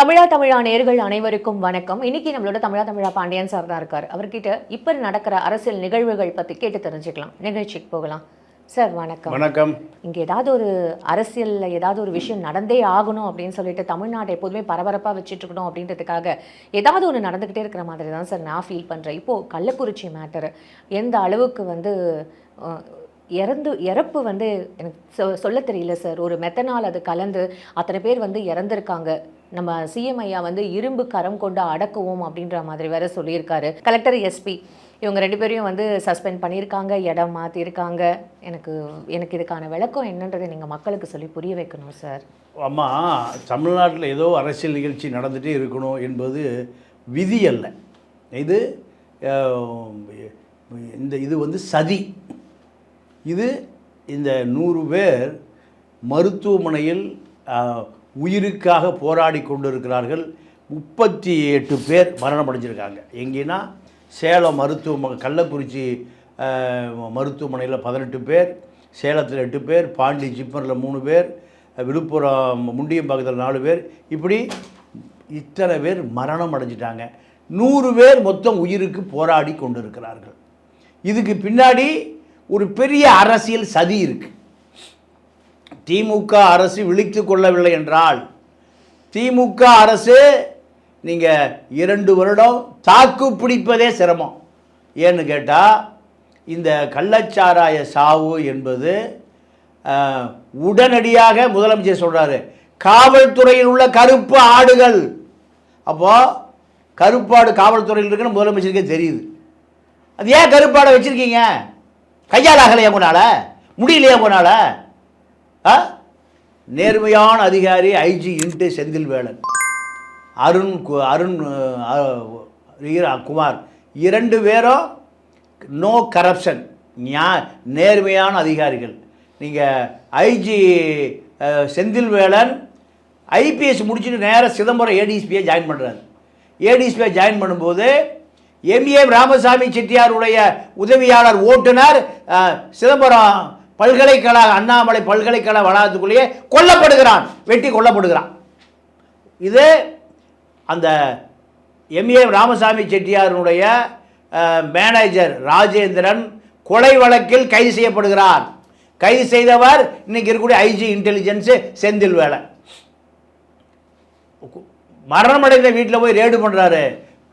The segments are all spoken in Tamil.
தமிழா தமிழா நேர்கள் அனைவருக்கும் வணக்கம். இன்னைக்கு நம்மளோட தமிழா தமிழா பாண்டியன் சார் தான் இருக்கார். அவர்கிட்ட இப்ப நடக்கிற அரசியல் நிகழ்வுகள் பத்தி கேட்டு தெரிஞ்சுக்கலாம். நிகழ்ச்சிக்கு போகலாம். சார் வணக்கம். வணக்கம். இங்க ஏதாவது ஒரு அரசியல்ல ஏதாவது ஒரு விஷயம் நடந்தே ஆகணும் அப்படின்னு சொல்லிட்டு தமிழ்நாட்டை எப்போதுமே பரபரப்பா வச்சுட்டு இருக்கணும் அப்படின்றதுக்காக ஏதாவது ஒன்று நடந்துக்கிட்டே இருக்கிற மாதிரி தான் சார் நான் ஃபீல் பண்றேன். இப்போ கள்ளக்குறிச்சி மேட்டர் எந்த அளவுக்கு வந்து இறந்து இறப்பு வந்து எனக்கு சொல்ல தெரியல சார் ஒரு மெத்தனால் அது கலந்து அத்தனை பேர் வந்து இறந்துருக்காங்க. நம்ம சிஎம் ஐயா வந்து இரும்பு கரம் கொண்டு அடக்குவோம் அப்படின்ற மாதிரி வேற சொல்லியிருக்காரு. கலெக்டர் எஸ்பி இவங்க ரெண்டு பேரையும் வந்து சஸ்பெண்ட் பண்ணியிருக்காங்க இடம் மாற்றிருக்காங்க எனக்கு எனக்கு இதுக்கான விளக்கம் என்னன்றதை நீங்கள் மக்களுக்கு சொல்லி புரிய வைக்கணும் சார் அம்மா தமிழ்நாட்டில் ஏதோ அரசியல் நிகழ்ச்சி நடந்துகிட்டே இருக்கணும் என்பது விதி அல்ல. இது இந்த இது வந்து சதி. இது இந்த நூறு பேர் மருத்துவமனையில் உயிருக்காக போராடி கொண்டிருக்கிறார்கள். முப்பத்தி எட்டு பேர் மரணம் அடைஞ்சிருக்காங்க. எங்கேன்னா சேலம் மருத்துவமனை கள்ளக்குறிச்சி மருத்துவமனையில் பதினெட்டு பேர் சேலத்தில் எட்டு பேர் பாண்டி ஜிப்மரில் மூணு பேர் விழுப்புரம் முண்டியம்பாக்கத்தில் நாலு பேர். இப்படி இத்தனை பேர் மரணம் அடைஞ்சிட்டாங்க. நூறு பேர் மொத்தம் உயிருக்கு போராடி கொண்டிருக்கிறார்கள். இதுக்கு பின்னாடி ஒரு பெரிய அரசியல் சதி இருக்குது திமுக அரசு விழித்து கொள்ளவில்லை என்றால் திமுக அரசு நீங்கள் இரண்டு வருடம் தாக்கு பிடிப்பதே சிரமம். ஏன்னு கேட்டால் இந்த கள்ளச்சாராய சாவு என்பது உடனடியாக முதலமைச்சர் சொல்கிறாரு காவல்துறையில் உள்ள கருப்பு ஆடுகள். அப்போது கருப்பாடு காவல்துறையில் இருக்குன்னு முதலமைச்சருக்கே தெரியுது. அது ஏன் கருப்பாடை வச்சுருக்கீங்க? கையால் ஆகலையா உங்களால? முடியலையா உங்களால? நேர்மையான அதிகாரி ஐஜி இன்ட்டு செந்தில்வேலன். அருண் கு- அருண் குமார். இரண்டு பேரும் நோ கரப்ஷன். நியா நேர்மையான அதிகாரிகள். நீங்கள் ஐஜி செந்தில்வேலன் ஐபிஎஸ் முடிச்சுட்டு நேராக சிதம்பரம் ஏடிஎஸ்பியை ஜாயின் பண்ணுறாரு ஏடிஎஸ்பியை ஜாயின் பண்ணும்போது எம்ஏ ராமசாமி செட்டியாருடைய உதவியாளர் ஓட்டுநர் சிதம்பரம் பல்கலைக்கழக அண்ணாமலை பல்கலைக்கழக வளாகத்துக்குள்ளேயே கொல்லப்படுகிறான். வெட்டி கொல்லப்படுகிறான். இது அந்த எம்ஏ ராமசாமி செட்டியாருடைய மேனேஜர் ராஜேந்திரன் கொலை வழக்கில் கைது செய்யப்படுகிறார். கைது செய்தவர் இன்னைக்கு இருக்கக்கூடிய ஐஜி இன்டெலிஜென்ஸு செந்தில் வேலை. மரணமடைந்த வீட்டில் போய் ரேடு பண்ணுறாரு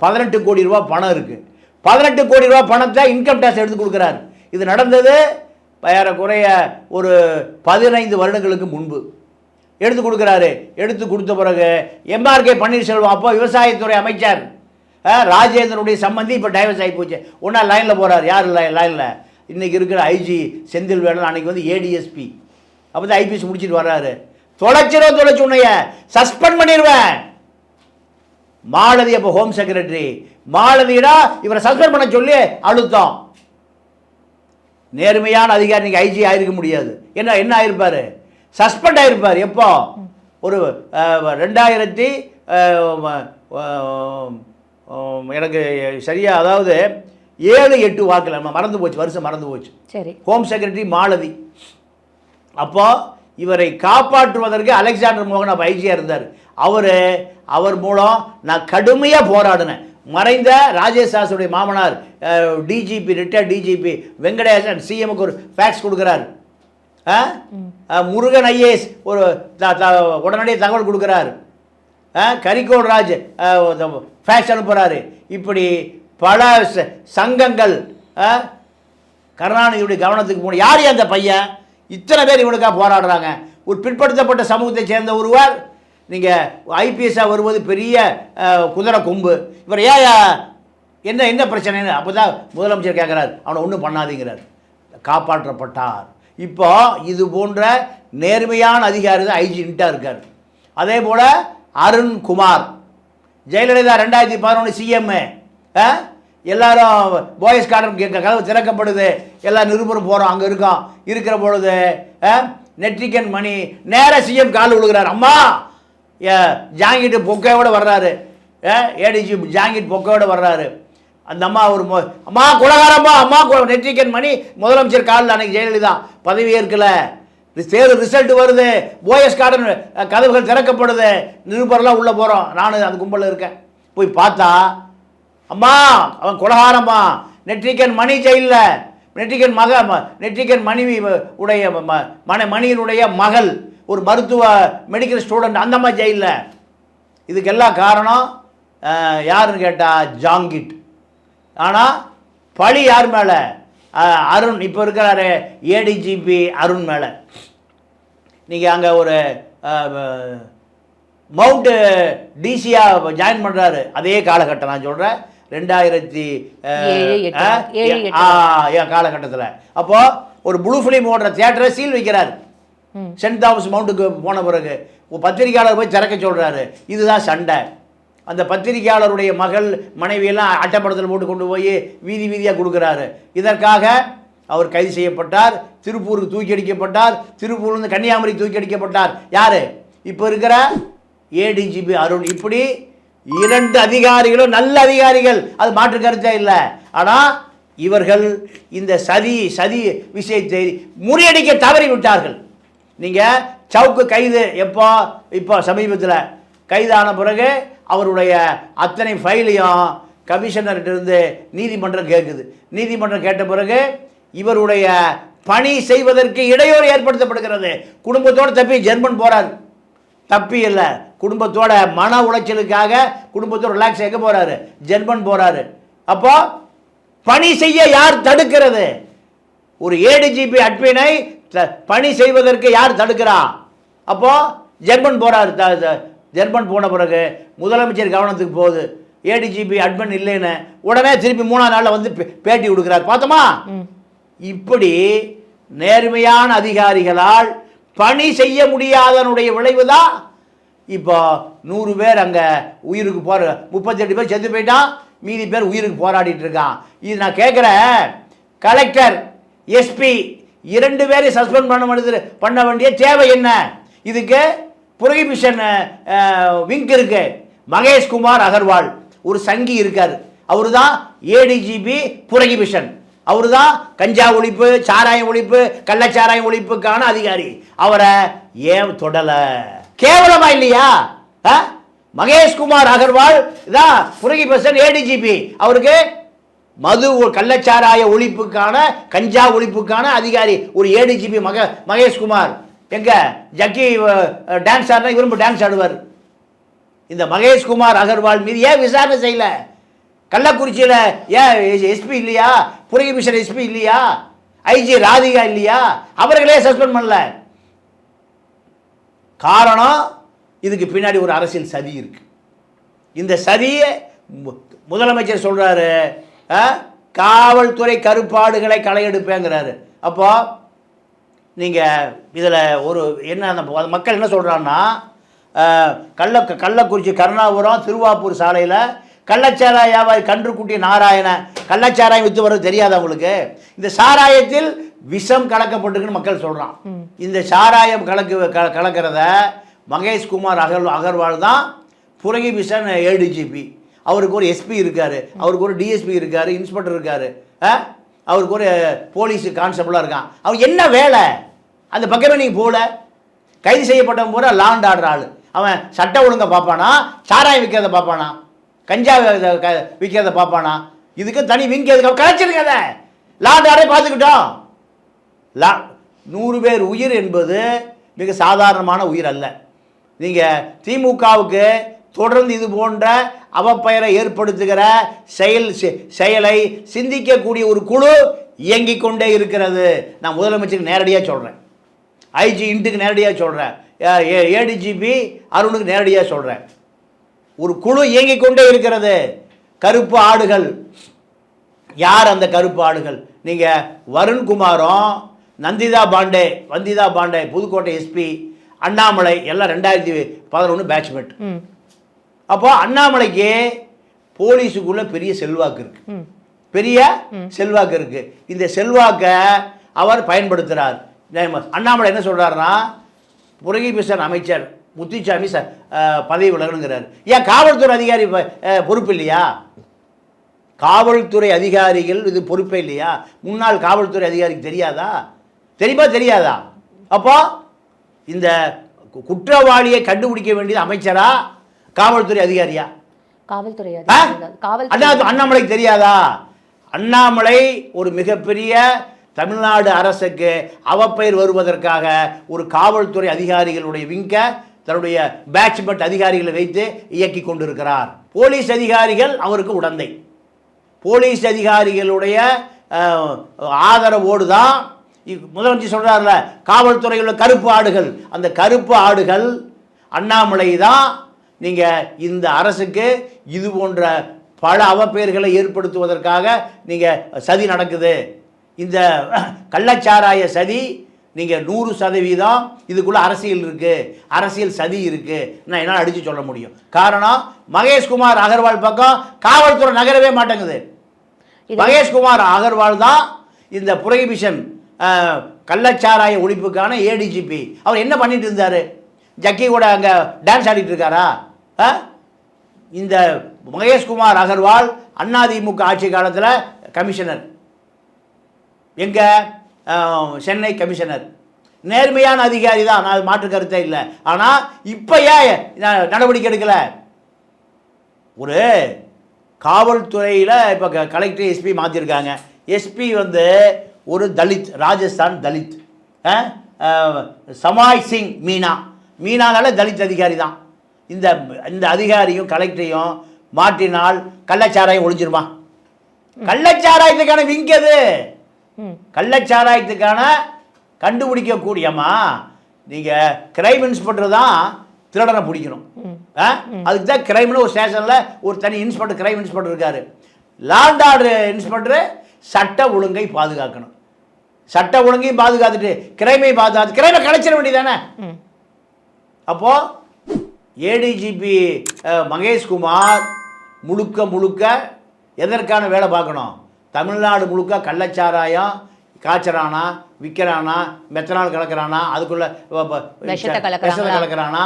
பதினெட்டு கோடி ரூபா பணம் இருக்குது பதினெட்டு கோடி ரூபா பணத்தை இன்கம் டேக்ஸ் எடுத்து கொடுக்குறாரு. இது நடந்தது ஏறக்குறைய ஒரு பதினைந்து வருடங்களுக்கு முன்பு. எடுத்து கொடுக்குறாரு. எடுத்து கொடுத்த பிறகு எம்ஆர்கே பன்னீர்செல்வம் அப்போ விவசாயத்துறை அமைச்சர் ராஜேந்திரனுடைய சம்பந்தி இப்போ டைவர்ஸ் ஆகி போச்சு. ஒன்றா லைனில் போகிறார் யார் லைனில் இன்றைக்கி இருக்கிற ஐஜி செந்தில் வேலன் அன்னைக்கு வந்து ஏடிஎஸ்பி அப்போ தான் ஐபிஎஸ் முடிச்சிட்டு வர்றாரு. தொலைச்சிரும் தொலைச்சு உன்னைய சஸ்பெண்ட் பண்ணிடுவேன் மாலதி அப்போ ஹோம் செக்ரட்டரி மாலதிடா இவரை சஸ்பெண்ட் பண்ண சொல்லி அழுத்தம். நேர்மையான அதிகாரி நீங்கள் ஐஜி ஆயிருக்க முடியாது. என்ன என்ன ஆயிருப்பார்? சஸ்பெண்ட் ஆயிருப்பார். எப்போ? ஒரு ரெண்டாயிரத்தி எனக்கு சரியா அதாவது ஏழு எட்டு வாக்கில் நம்ம மறந்து போச்சு வருஷம் மறந்து போச்சு. சரி. Home secretary Malathi. அப்போ இவரை காப்பாற்றுவதற்கு அலெக்சாண்டர் மோகன் அப்போ ஐஜியாக இருந்தார். அவர் அவர் மூலம் நான் கடுமையாக போராடினேன். மறைந்த ராஜேஷ் தாஸுடைய மாமனார் டிஜிபி ரிட்டையர் டிஜிபி வெங்கடேசன் சிஎம்க்கு ஒரு ஃபேக்ஸ் கொடுக்குறாரு. ஆ? முருகன் ஐஏஎஸ் ஒரு த- த- உடனடியே தகவல் கொடுக்குறாரு. ஆ, கரிகோல் ராஜ் ஃபேக்ஸ் அனுப்புகிறாரு இப்படி பல சங்கங்கள் கருணாநிதியுடைய கவனத்துக்கு போன யார் அந்த பையன்? இத்தனை பேர் இவனுக்காக போராடுறாங்க. ஒரு பிற்படுத்தப்பட்ட சமூகத்தை சேர்ந்த ஒருவர் நீங்கள் ஐபிஎஸ்ஸாக வருவது பெரிய குதிரை கொம்பு. இவர் ஏன் என்ன என்ன பிரச்சனைன்னு? அப்போ தான் முதலமைச்சர் கேட்குறாரு அவனை ஒன்றும் பண்ணாதீங்கிறார். காப்பாற்றப்பட்டார். இப்போ இது போன்ற நேர்மையான அதிகாரி தான் ஐஜி இன்ட்டாக இருக்கார். அதே போல் அருண் குமார். ஜெயலலிதா ரெண்டாயிரத்தி பதினொன்று சிஎம்மு எல்லாரும் போயஸ் கார்டன் கேட்க கதவு திறக்கப்படுது. எல்லா நிருபரும் போகிறோம் அங்கே இருக்கோம். இருக்கிற பொழுது நெற்றிக்கன் மணி நேராக சிஎம் கால் விழுகிறார். அம்மா! ஜாங்கிட்டு பொக்கையோடு வர்றாரு. ஏடிஜி ஜாங்கிட் பொக்கையோடு வர்றாரு. அந்த அம்மா ஒரு அம்மா குலகாரம்மா அம்மா நெற்றிக்கன் மணி முதலமைச்சர் காலில் அன்னைக்கு ஜெயலலிதா பதவி ஏற்கல. தேர்தல் ரிசல்ட் வருது. போயஸ் கார்டன் கதவுகள் திறக்கப்படுது. நிருபர்லாம் உள்ளே போகிறோம் நானும் அந்த கும்பலில் இருக்கேன். போய் பார்த்தா அம்மா அவன் கொலகாரம்மா நெற்றிக்கன் மணி ஜெயிலில். நெற்றிக்கன் மக ம- நெற்றிக்கன் மனைவி உடைய ம- மன மணியினுடைய மகள். ஒரு மருத்துவ மெடிக்கல் ஸ்டூடெண்ட் அந்த மாதிரி ஜெயிலில். இதுக்கெல்லாம் காரணம் யாருன்னு கேட்டால் ஜாங்கிட். ஆனால் பழி யார் மேலே? அருண். இப்போ இருக்கிறாரு ஏடிஜிபி அருண் மேலே. நீங்கள் அங்கே ஒரு மவுண்ட்டு டிசியாக ஜாயின் பண்ணுறாரு அதே காலகட்டம் நான் சொல்கிறேன் ரெண்டாயிரத்தி எட்டு. காலகட்டத்தில். அப்போது ஒரு ப்ளூ ஃபிலிம் ஓடுற தியேட்டரை சீல் வைக்கிறார். சென்ட் தாமஸ் மவுண்ட்டுக்கு போன பிறகு பத்திரிகையாளர் பத்திரிக்கையாளர் போய் திறக்க சொல்கிறாரு இதுதான் சண்டை. அந்த பத்திரிக்கையாளருடைய மகள் மனைவியெல்லாம் அட்டப்படத்தில் போட்டு கொண்டு போய் வீதி வீதியாக கொடுக்குறாரு. இதற்காக அவர் கைது செய்யப்பட்டார் திருப்பூருக்கு தூக்கி அடிக்கப்பட்டார் திருப்பூர்லேருந்து கன்னியாகுமரி தூக்கி அடிக்கப்பட்டார். யார்? இப்போ இருக்கிற ஏடிஜிபி அருண். இப்படி இரண்டு அதிகாரிகளும் நல்ல அதிகாரிகள். அது மாற்று கருத்தே இல்லை. ஆனால் இவர்கள் இந்த சதி சதி விஷயத்தை முறியடிக்க தவறி விட்டார்கள் நீங்கள் சவுக்கு கைது எப்போ? இப்போ சமீபத்தில். கைதான பிறகு அவருடைய அத்தனை ஃபைலையும் கமிஷனர்கிட்ட இருந்து நீதிமன்றம் கேட்குது நீதிமன்றம் கேட்ட பிறகு இவருடைய பணி செய்வதற்கு இடையூறு ஏற்படுத்தப்படுகிறது. குடும்பத்தோடு தப்பி ஜெர்மன் போகிறார் தப்பி இல்லை. குடும்பத்தோட மன உளைச்சலுக்காக குடும்பத்தோட ரிலாக்ஸ் எங்கே போகிறாரு ஜெர்மன் போகிறாரு அப்போ பணி செய்ய யார் தடுக்கிறது? ஒரு ஏடிஜிபி அட்மினை பணி செய்வதற்கு யார் தடுக்கிறா? அப்போ ஜெர்மன் த- ஜெர்மன் போன பிறகு முதலமைச்சர் கவனத்துக்கு போகுது. ஏடிஜிபி அட்மின் இல்லைன்னு உடனே திருப்பி மூணாம் நாளில் வந்து பேட்டி கொடுக்குறாரு. பார்த்தோமா? இப்படி நேர்மையான அதிகாரிகளால் பணி செய்ய முடியாதனுடைய விளைவு தான் இப்போ நூறு பேர் அங்கே உயிருக்கு போகிற முப்பத்தெட்டு பேர் செத்து போயிட்டான். மீதி பேர் உயிருக்கு போராடிட்டு இருக்கான். இது நான் கேட்குறேன் கலெக்டர் எஸ்பி இரண்டு பேரை சஸ்பெண்ட் பண்ண வேண்டியது பண்ண வேண்டிய தேவை என்ன? இதுக்கு புரோஹிபிஷன் விங்க் இருக்கு. மகேஷ்குமார் அகர்வால். ஒரு சங்கி இருக்கார். அவர் தான் ஏடிஜிபி புரோஹிபிஷன் அவர் தான் கஞ்சா ஒழிப்பு சாராயம் ஒழிப்பு கள்ளச்சாராயம் ஒழிப்புக்கான அதிகாரி. அவரை ஏன் தொடலை? கேவலமா இல்லையா? ஆ? மகேஷ்குமார் அகர்வால் இதான் புரோஹிபிஷன் ஏடிஜிபி அவருக்கு மது கள்ளச்சாராய ஒழிப்புக்கான கஞ்சா ஒழிப்புக்கான அதிகாரி ஒரு ஏடிஜிபி மக மகேஷ்குமார். எங்க ஜக்கி டான்ஸ் ஆடினா இவரும் டான்ஸ் ஆடுவார். இந்த மகேஷ்குமார் அகர்வால் மீது ஏன் விசாரணை செய்யல? கள்ளக்குறிச்சியில் ஏன் எஸ்பி இல்லையா? புரகிபிஷன் எஸ்பி இல்லையா? ஐஜி ராதிகா இல்லையா? அவர்களே சஸ்பெண்ட் பண்ணல. காரணம் இதுக்கு பின்னாடி ஒரு அரசியல் சதி இருக்கு. இந்த சதியை முதலமைச்சர் சொல்றாரு காவல்துறை கருப்பாடுகளை களையெடுப்பேங்கிறாரு. அப்போ நீங்கள் இதில் ஒரு என்ன அந்த மக்கள் என்ன சொல்கிறான்னா கள்ள கள்ளக்குறிச்சி கருணாபுரம் திருவாப்பூர் சாலையில் கள்ளச்சாராய வியாபாரி கன்றுக்குட்டி நாராயண கள்ளச்சாராயம் விற்று வர்றது தெரியாது அவங்களுக்கு இந்த சாராயத்தில் விஷம் கலக்கப்பட்டிருக்குன்னு மக்கள் சொல்கிறான் இந்த சாராயம் கலக்கு கலக்கிறத மகேஷ்குமார் அகர் அகர்வால் தான் புரகிபிஷன் ஏடிஜிபி அவருக்கு ஒரு எஸ்பி இருக்கார் அவருக்கு ஒரு டிஎஸ்பி இருக்கார் இன்ஸ்பெக்டர் இருக்கார் அவருக்கு ஒரு போலீஸ் கான்ஸ்டபிளாக இருக்கான். அவன் என்ன வேலை? அந்த பக்கமே நீங்கள் போகல. கைது செய்யப்பட்டவன் பூரா லாண்ட் ஆடுற ஆள். அவன் சட்ட ஒழுங்கை பார்ப்பானா? சாராயம் விற்கிறத பார்ப்பானா? கஞ்சா க- விற்கிறத பார்ப்பானா? இதுக்கு தனி விங்க எதுக்கு கலைச்சிருக்கத லாண்ட் ஆடே பார்த்துக்கிட்டோம். லா நூறு பேர் உயிர் என்பது மிக சாதாரணமான உயிர் அல்ல. நீங்கள் திமுகவுக்கு தொடர்ந்து இது போன்ற அவப்பெயரை ஏற்படுத்துகிற செயல் செ- செயலை சிந்திக்கக்கூடிய ஒரு குழு இயங்கிக் கொண்டே இருக்கிறது. நான் முதலமைச்சருக்கு நேரடியாக சொல்கிறேன் ஐஜி இன்ட்டுக்கு நேரடியாக சொல்கிறேன் ஏடிஜிபி அருணுக்கு நேரடியாக சொல்கிறேன் ஒரு குழு இயங்கிக் கொண்டே இருக்கிறது. கருப்பு ஆடுகள். யார் அந்த கருப்பு ஆடுகள்? நீங்கள் வருண்குமாரும் நந்திதா பாண்டே வந்திதா பாண்டே புதுக்கோட்டை எஸ்பி அண்ணாமலை எல்லாம் ரெண்டாயிரத்தி பதினொன்று பேட்ச்மெண்ட் அப்போ அண்ணாமலைக்கு போலீஸுக்குள்ள பெரிய செல்வாக்கு இருக்கு. பெரிய செல்வாக்கு இருக்கு. இந்த செல்வாக்கை அவர் பயன்படுத்துகிறார் அண்ணாமலை என்ன சொல்றாருன்னா புரகிபிஷன் அமைச்சர் முத்துச்சாமி ச பதவி விலகணுங்கிறார் ஏன் காவல்துறை அதிகாரி பொறுப்பு இல்லையா? காவல்துறை அதிகாரிகள் இது பொறுப்பே இல்லையா? முன்னாள் காவல்துறை அதிகாரிக்கு தெரியாதா? தெரியுமா? தெரியாதா? அப்போ இந்த குற்றவாளியை கண்டுபிடிக்க வேண்டியது அமைச்சரா? காவல்துறை அதிகாரியா? காவல்துறை அண்ணா அண்ணாமலைக்கு தெரியாதா? அண்ணாமலை ஒரு மிகப்பெரிய தமிழ்நாடு அரசுக்கு அவப்பெயர் வருவதற்காக ஒரு காவல்துறை அதிகாரிகளுடைய விங்க தன்னுடைய பேட்ச்மெண்ட் அதிகாரிகளை வைத்து இயக்கி கொண்டிருக்கிறார். போலீஸ் அதிகாரிகள் அவருக்கு உடந்தை. போலீஸ் அதிகாரிகளுடைய ஆதரவோடு தான் முதலமைச்சர் சொல்றாருல காவல்துறையில் உள்ள கருப்பு ஆடுகள். அந்த கருப்பு ஆடுகள் அண்ணாமலை தான் நீங்கள் இந்த அரசுக்கு இது போன்ற பல அவப்பெயர்களை ஏற்படுத்துவதற்காக நீங்கள் சதி நடக்குது. இந்த கள்ளச்சாராய சதி நீங்கள் நூறு சதவீதம் இதுக்குள்ள அரசியல் இருக்கு. அரசியல் சதி இருக்கு. நான் என்னால் அடித்து சொல்ல முடியும். காரணம் மகேஷ்குமார் அகர்வால் பக்கம் காவல்துறை நகரவே மாட்டேங்குது. மகேஷ்குமார் அகர்வால் தான் இந்த புரோகிபிஷன் கள்ளச்சாராய ஒழிப்புக்கான ஏடிஜிபி அவர் என்ன பண்ணிட்டு இருந்தார்? ஜக்கி கூட அங்கே டான்ஸ் ஆடிட்டு இருக்காரா? இந்த மகேஷ்குமார் அகர்வால் அதிமுக ஆட்சி காலத்தில் கமிஷனர். எங்கே? சென்னை கமிஷனர். நேர்மையான அதிகாரி தான். நான் மாற்று கருத்தே இல்லை. ஆனால் இப்போ ஏன் நடவடிக்கை எடுக்கல? ஒரு காவல்துறையில் இப்போ கலெக்டர் எஸ்பி மாற்றிருக்காங்க எஸ்பி வந்து ஒரு தலித் ராஜஸ்தான் தலித். சமாய் சிங் மீனா. மீனானால தலித் அதிகாரி தான். இந்த இந்த அதிகாரியும் கலெக்டரையும் மாற்றினால் கள்ளச்சாராயம் ஒழிஞ்சிருமா? கள்ளச்சாராயத்துக்கான விங்க் ம். கள்ளச்சாராயத்துக்கான கண்டுபிடிக்கக்கூடியம்மா. நீங்கள் கிரைம் இன்ஸ்பெக்டர் தான் திருடனை பிடிக்கணும்? அதுக்கு தான் கிரைம்னு ஒரு ஸ்டேஷனில் ஒரு தனி இன்ஸ்பெக்டர் கிரைம் இன்ஸ்பெக்டர் இருக்காரு. லாண்ட் ஆர்டர் இன்ஸ்பெக்டர் சட்ட ஒழுங்கை பாதுகாக்கணும். சட்ட ஒழுங்கையும் பாதுகாத்துட்டு கிரைமை பாதுகாத்து கிரைமை கலைச்சிட வேண்டியதானே ம். அப்போ ஏடிஜிபி மகேஷ்குமார் முழுக்க முழுக்க எதற்கான வேலை பார்க்கணும்? தமிழ்நாடு முழுக்க கள்ளச்சாராயம் காய்ச்சறானா விற்கிறானா மெத்தனால் கலக்கிறானா அதுக்குள்ள விஷத்தை கலக்கிறானா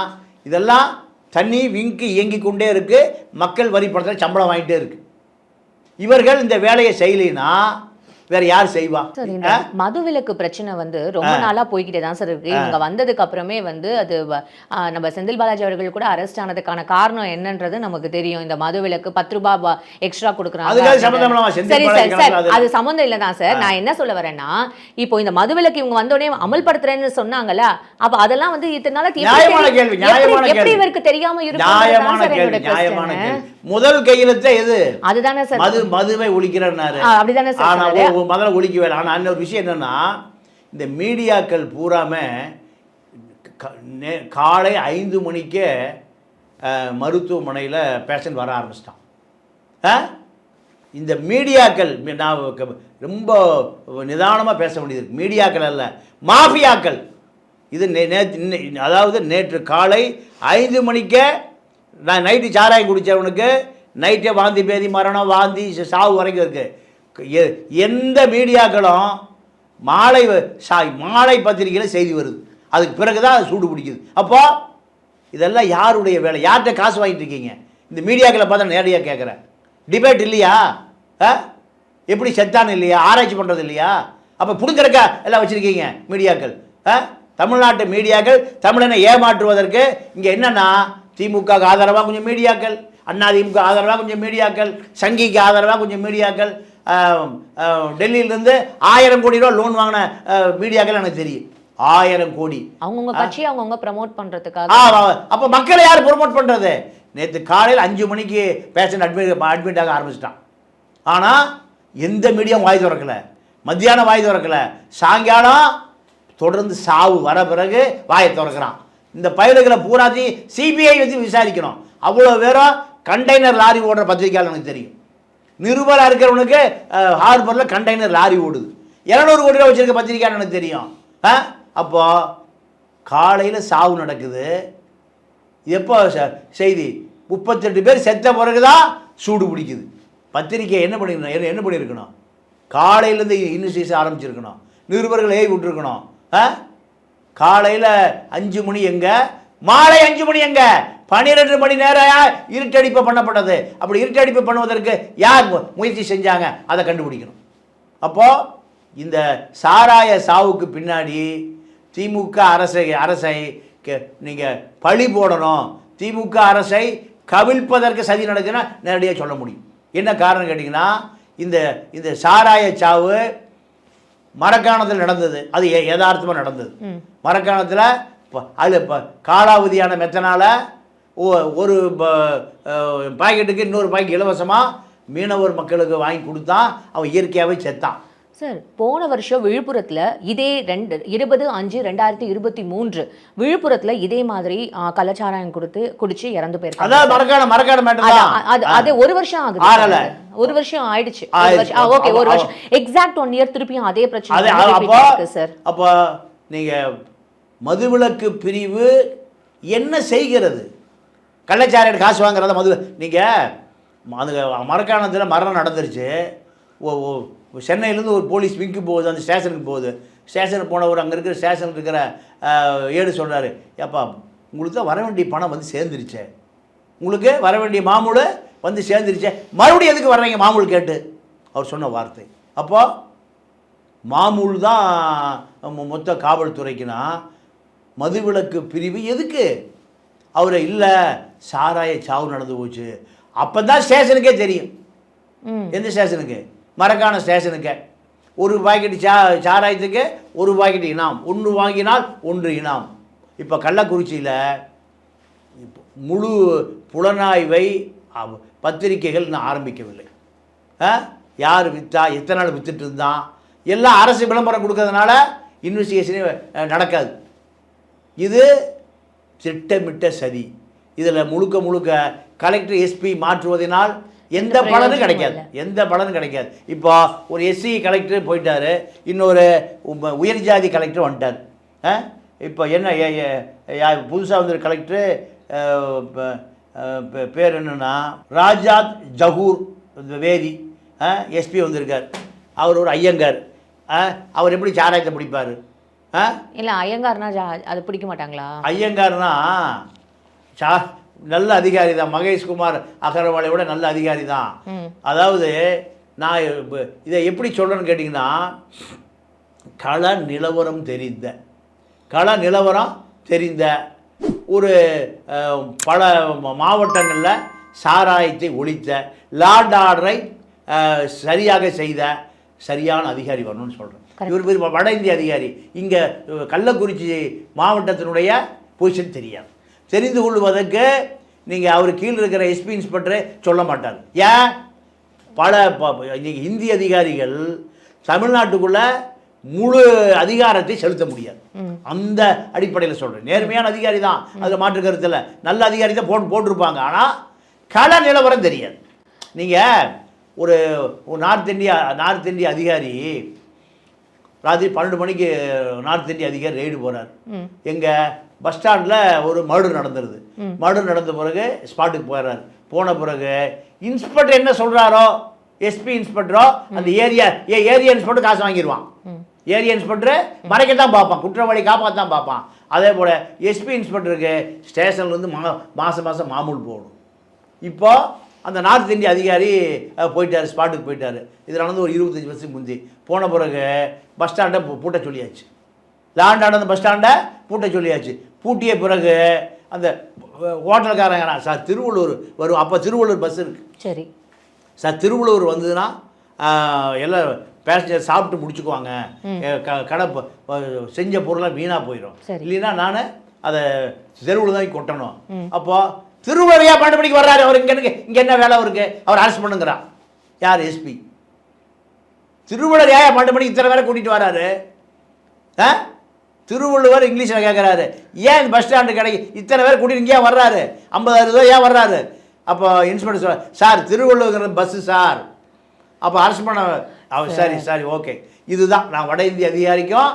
இதெல்லாம் தண்ணி விங்கு இயங்கி கொண்டே இருக்கு. மக்கள் வரி படத்தில் சம்பளம் வாங்கிட்டே இருக்கு. இவர்கள் இந்த வேலையை செய்யலைன்னா வேற யார் செய்வா? சார் இந்த? மதுவிலக்கு பிரச்சனை வந்து ரொம்ப நாளா போய்கிட்டே தான் சார் இருக்கு. இவங்க வந்ததுக்கு அப்புறமே வந்து அது நம்ம செந்தில் பாலாஜி அவர்கள் கூட அரெஸ்ட் ஆனதுக்கான காரணம் என்னன்றது நமக்கு தெரியும். இந்த மதுவிலக்கு பத்து ரூபாய் எக்ஸ்ட்ரா கொடுக்குறாங்க சரி சார் சார் அது- சம்மந்தம் இல்லை தான் சார் நான் என்ன சொல்ல வரேன்னா இப்போ இந்த மதுவிலக்கு இவங்க வந்த உடனே அமல்படுத்துறேன்னு சொன்னாங்கல்ல அப்ப அதெல்லாம் வந்து இத்தனை நாளா எப்படி. இவருக்கு தெரியாம இருக்கும் முதல் கையெழுத்து எது? அதுதானே சார். மது மதுவை ஒழிக்கிறனாரு ஆ, அப்படிதானே சார் முதல்ல ஒழிக்க இல்லை ஆனால் இன்னொரு விஷயம் என்னென்னா இந்த மீடியாக்கள் பூராம க- நே- காலை ஐந்து மணிக்கே மருத்துவமனையில் பேஷண்ட் வர ஆரம்பிச்சிட்டான். ஆ? இந்த மீடியாக்கள் நான் ரொம்ப நிதானமாக பேச வேண்டியது மீடியாக்கள் அல்ல மாஃபியாக்கள். இது நே அதாவது நேற்று காலை ஐந்து மணிக்கே நான் நைட்டு சாராயம் குடித்தவனுக்கு நைட்டே வாந்தி பேதி மரணம் வாந்தி சாவு வரைக்கும் இருக்குது எந்த மீடியாக்களும் மாலை சாய் மாலை பத்திரிகையில் செய்தி வருது. அதுக்கு பிறகு தான் அது சூடு பிடிக்குது. அப்போ இதெல்லாம் யாருடைய வேலை? யார்கிட்ட காசு வாங்கிட்டு இருக்கீங்க? இந்த மீடியாக்களை பார்த்தா நேரடியாக கேட்குறேன். டிபேட் இல்லையா? ஆ? எப்படி செத்தான் இல்லையா? ஆராய்ச்சி பண்ணுறது இல்லையா? அப்போ புடுங்கறக்கா எல்லாம் வச்சுருக்கீங்க மீடியாக்கள். ஆ? தமிழ்நாட்டு மீடியாக்கள் தமிழனை ஏமாற்றுவதற்கு இங்கே என்னென்னா திமுக ஆதரவாக கொஞ்சம் மீடியாக்கள் அதிமுக ஆதரவாக கொஞ்சம் மீடியாக்கள் சங்கிக்கு ஆதரவாக கொஞ்சம் மீடியாக்கள் டெல்லியிலேருந்து ஆயிரம் கோடி ரூபா லோன் வாங்கின மீடியாக்கள் எனக்கு தெரியும். ஆயிரம் கோடி. அவங்கவுங்க கட்சியை அவங்கவுங்க ப்ரமோட் பண்றதுக்காக. ஆ அப்போ மக்களை யார் ப்ரொமோட் பண்ணுறது நேற்று காலையில் அஞ்சு மணிக்கு பேஷண்ட் அட்மிட் அட்மிட் ஆக ஆரம்பிச்சிட்டான். ஆனால் எந்த மீடியம் வாய் திறக்கல. மத்தியானம் வாய் திறக்கல. சாயங்காலம் தொடர்ந்து சாவு வர பிறகு வாயை திறக்கிறான். இந்த பயலுகளை பூராத்தி சிபிஐ வச்சு விசாரிக்கணும். அவ்வளோ பேரும் கண்டெய்னர் லாரி ஓடுற பத்திரிக்கையாளர் எனக்கு தெரியும். நிருபராக இருக்கிறவனுக்கு ஹார்பரில் கண்டெய்னர் லாரி ஓடுது. இரநூறு கோடி ரூபா வச்சுருக்க பத்திரிக்கையாளர் எனக்கு தெரியும். ஆ அப்போது காலையில் சாவு நடக்குது. எப்போ செய்தி? முப்பத்தெட்டு பேர் செத்த பிறகு தான் சூடு பிடிக்குது. பத்திரிக்கை என்ன பண்ணிருக்கணும்? என்ன- என்ன பண்ணியிருக்கணும் காலையிலேருந்து இன்வெஸ்டிகேஷன் ஆரம்பிச்சிருக்கணும். நிருபர்கள் ஏவி விட்டுருக்கணும். ஆ காலையில் அஞ்சு மணி எங்கே? மாலை அஞ்சு மணி எங்க? பன்னிரெண்டு மணி நேரம் இருட்டடிப்பு பண்ணப்பட்டது. அப்படி இருட்டடிப்பு பண்ணுவதற்கு யார் முயற்சி செஞ்சாங்க? அதை கண்டுபிடிக்கணும். அப்போ இந்த சாராய சாவுக்கு பின்னாடி திமுக அரசை அரசை நீங்கள் பழி போடணும். திமுக அரசை கவிழ்ப்பதற்கு சதி நடக்குதுன்னா நேரடியாக சொல்ல முடியும். என்ன காரணம் கேட்டிங்கன்னா இந்த இந்த சாராய சாவு மரக்காணத்தில் நடந்தது. அது ய- யதார்த்தமா நடந்தது. மரக்காணத்தில் அதில் இப்போ காலாவதியான மெத்தனால ஒரு பாக்கெட்டுக்கு இன்னொரு பாக்கெட் இலவசமாக மீனவர் மக்களுக்கு வாங்கி கொடுத்தான். அவன் இயற்கையாகவே செத்தான். சார் போன வருஷம் விழுப்புரத்துல இதே ரெண்டு இருபது அஞ்சு ரெண்டாயிரத்தி இருபத்தி மூன்று விழுப்புரத்துல இதே மாதிரி ஆ, கள்ளச்சாராயம் கொடுத்து குடிச்சு இறந்து போயிருக்காங்க. அது- ஒரு வருஷம் ஆகுது. ஒரு வருஷம் ஆயிடுச்சு. ஓகே ஒரு வருஷம். எக்ஸாக்ட் ஒன் இயர் திருப்பியும் அதே பிரச்சனை சார் அப்போ நீங்கள் மதுவிலக்கு பிரிவு என்ன செய்கிறது? கள்ளச்சாராயம் காசு வாங்குறத மது நீங்கள் அது மரக்காணத்தில் மரணம் நடந்துருச்சு. ஓ ஓ சென்னையிலேருந்து ஒரு போலீஸ் விங்கு போகுது அந்த ஸ்டேஷனுக்கு போகுது. ஸ்டேஷனுக்கு போனவர் அங்கே இருக்கிற ஸ்டேஷனுக்கு இருக்கிற ஏடு சொல்கிறாரு ஏப்பா உங்களுக்கு தான் வர வேண்டிய பணம் வந்து சேர்ந்துருச்சே. உங்களுக்கு வர வேண்டிய மாமூல் வந்து சேர்ந்துருச்சே. மறுபடியும் எதுக்கு வர்றீங்க? மாமூல் கேட்டு. அவர் சொன்ன வார்த்தை. அப்போது மாமூல் தான் மொத்த காவல்துறைக்குனா மதுவிலக்கு பிரிவு எதுக்கு? அவரை இல்லை சாராய சாவு நடந்து போச்சு. அப்போ தான் ஸ்டேஷனுக்கே தெரியும். எந்த ஸ்டேஷனுக்கு? மரக்கான ஸ்டேஷனுக்கு. ஒரு பாக்கெட் சா சாராயத்துக்கு ஒரு பாக்கெட் இனாம். ஒன்று வாங்கினால் ஒன்று இனாம். இப்போ கள்ளக்குறிச்சியில் முழு புலனாய்வை பத்திரிகைகள் இன்னும் ஆரம்பிக்கவில்லை? யார் விற்றா எத்தனை நாள் வித்துட்டு இருந்தான்? எல்லாம் அரசு விளம்பரம் கொடுக்கறதுனால இன்வெஸ்டிகேஷனே நடக்காது. இது திட்டமிட்ட சதி. இதில் முழுக்க முழுக்க கலெக்டர் எஸ்பி மாற்றுவதனால் எந்த பலனும் கிடைக்காது. எந்த பலனும் கிடைக்காது. இப்போ ஒரு எஸ்சி கலெக்டர் போயிட்டாரு. இன்னொரு உயர் ஜாதி கலெக்டர் வந்துட்டார்? இப்போ என்ன புதுசாக வந்த கலெக்டர் பேர் என்னன்னா ராஜாத் ஜஹூர் வேதி. எஸ்பி வந்திருக்கார். அவர் ஒரு ஐயங்கார்? அவர் எப்படி சாராயத்தை பிடிப்பார் இல்ல ஐயங்கார்னா ஜா- அது பிடிக்க மாட்டாங்களா? ஐயங்கார்னா சா நல்ல அதிகாரி தான். மகேஷ்குமார் அகர்வாலை விட நல்ல அதிகாரி தான். அதாவது நான் இதை எப்படி சொல்கிறேன்னு கேட்டிங்கன்னா கள நிலவரம் தெரிந்த கள நிலவரம் தெரிந்த ஒரு பல மாவட்டங்களில் சாராயத்தை ஒழித்த லார்ட் ஆர்டரை சரியாக செய்த சரியான அதிகாரி வரணும்னு சொல்கிறேன் இவர் பேர் வட இந்திய அதிகாரி. இங்கே கள்ளக்குறிச்சி மாவட்டத்தினுடைய பொசிஷன் தெரியாது. தெரிந்து கொள்வதற்கு நீங்கள் அவர் கீழ் இருக்கிற எஸ்பி இன்ஸ்பெக்டரே சொல்ல மாட்டார். ஏன்? பல இந்திய அதிகாரிகள் தமிழ்நாட்டுக்குள்ள முழு அதிகாரத்தை செலுத்த முடியாது. அந்த அடிப்படையில் சொல்கிறேன் நேர்மையான அதிகாரி தான். அதில் மாற்று கருத்து இல்லை. நல்ல அதிகாரி தான் போட்டு போட்டிருப்பாங்க. ஆனால் கள நிலவரம் தெரியாது. நீங்கள் ஒரு ஒரு நார்த் இந்தியா நார்த் இந்திய அதிகாரி ராத்திரி பன்னெண்டு மணிக்கு நார்த் இந்திய அதிகாரி ரெய்டு போகிறார் ம். எங்க பஸ் ஸ்டாண்டில் ஒரு மர்டர் நடந்துருது. மர்டர் நடந்த பிறகு ஸ்பாட்டுக்கு போயிடுறாரு போன பிறகு இன்ஸ்பெக்டர் என்ன சொல்கிறாரோ எஸ்பி இன்ஸ்பெக்டரோ அந்த ஏரியா ஏ ஏரியா இன்ஸ்பெக்டர் காசு வாங்கிடுவான் ஏரியா இன்ஸ்பெக்டர் மறைக்க தான் பார்ப்பான் குற்றவாளி காப்பாற்ற தான் பார்ப்பான். அதே போல் எஸ்பி இன்ஸ்பெக்டருக்கு ஸ்டேஷன்லேருந்து மா மாதம் மாதம் மாமூல் போகணும் இப்போ அந்த நார்த் இந்திய அதிகாரி போயிட்டாரு ஸ்பாட்டுக்கு போயிட்டாரு. இது நடந்து ஒரு இருபத்தஞ்சி வருஷத்துக்கு முந்தி. போன பிறகு பஸ் ஸ்டாண்டை பூட்ட சொல்லியாச்சு. லாண்ட் ஆனந்த பஸ் ஸ்டாண்டை பூட்ட சொல்லியாச்சு. பூட்டிய பிறகு அந்த ஹோட்டல்காரங்க சார் திருவள்ளூர் வரும். அப்போ திருவள்ளூர் பஸ் இருக்குது சரி. சார் திருவள்ளூர் வந்ததுன்னா எல்லாம் பேசஞ்சர் சாப்பிட்டு முடிச்சுக்குவாங்க. கடை செஞ்ச பொருளாக வீணாக போயிடும். இல்லைன்னா நான் அதை தெருவில் தான் கொட்டணும். அப்போ திருவள்ளுவரையா பன்னெண்டு மணிக்கு வர்றாரு. அவர் இங்கே இங்கே என்ன வேலை அவருக்கு? அவர் அரெஸ்ட் பண்ணுங்கிறான் யார்? எஸ்பி திருவள்ளுவர் ஏன் பன்னெண்டு மணிக்கு இத்தனை பேரை கூட்டிகிட்டு வராரு ஆ? திருவள்ளுவர் இங்கிலீஷில் கேட்குறாரு ஏன் இந்த பஸ் ஸ்டாண்டு கடைக்கு இத்தனை பேர் கூட்டிட்டு இங்கே வர்றாரு? ஐம்பது அறுபது ஏன் வர்றாரு? அப்போ இன்ஸ்பெக்டர் சொல்ல சார் திருவள்ளுவர் பஸ்ஸு சார். அப்போ அரசு பண்ண அவர் சரி. சரி ஓகே இதுதான். நான் வட இந்திய அதிகாரிக்கும்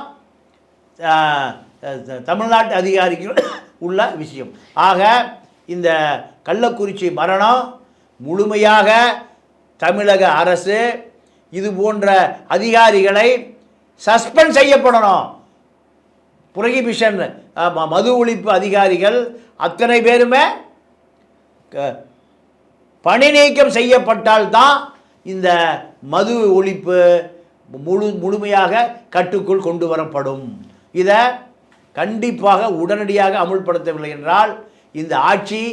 தமிழ்நாட்டு அதிகாரிக்கும் உள்ள விஷயம். ஆக இந்த கள்ளக்குறிச்சி மரணம் முழுமையாக தமிழக அரசு இது போன்ற அதிகாரிகளை சஸ்பெண்ட் செய்யப்படணும். புரகிபிஷன் மது ஒழிப்பு அதிகாரிகள் அத்தனை பேருமே க- பணி நீக்கம் செய்யப்பட்டால்தான் இந்த மது ஒழிப்பு முழு முழுமையாக கட்டுக்குள் கொண்டு வரப்படும். இதை கண்டிப்பாக உடனடியாக அமுல்படுத்தவில்லை என்றால் இந்த ஆட்சி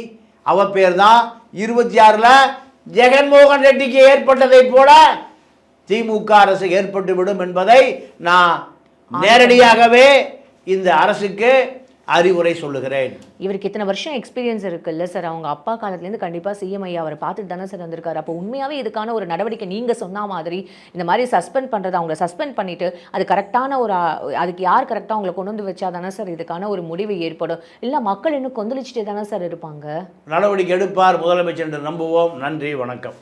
அவ பேர் தான் இருபத்தி ஆறில் ஜெகன்மோகன் ரெட்டிக்கு ஏற்பட்டதைப் போல திமுக அரசு ஏற்பட்டுவிடும் என்பதை நான் நேரடியாகவே இந்த அரசுக்கு அறிவுரை சொல்லுகிறேன். இவருக்கு இத்தனை வருஷம் எக்ஸ்பீரியன்ஸ் இருக்குல்ல சார் அவங்க அப்பா காலத்துலேருந்து கண்டிப்பாக சிஎம் ஐயா அவரை பார்த்துட்டு தானே சார் வந்திருக்காரு. அப்போ உண்மையாகவே இதுக்கான ஒரு நடவடிக்கை நீங்கள் சொன்ன மாதிரி இந்த மாதிரி சஸ்பெண்ட் பண்ணுறது அவங்கள சஸ்பெண்ட் பண்ணிட்டு அது கரெக்டான ஒரு அதுக்கு யார் கரெக்டாக அவங்கள கொண்டு வந்து வச்சா தானே சார் இதுக்கான ஒரு முடிவு ஏற்படும். இல்லை மக்கள் இன்னும் கொந்தளிச்சுட்டே தானே சார் இருப்பாங்க? நடவடிக்கை எடுப்பார் முதலமைச்சர் என்று நம்புவோம். நன்றி வணக்கம்.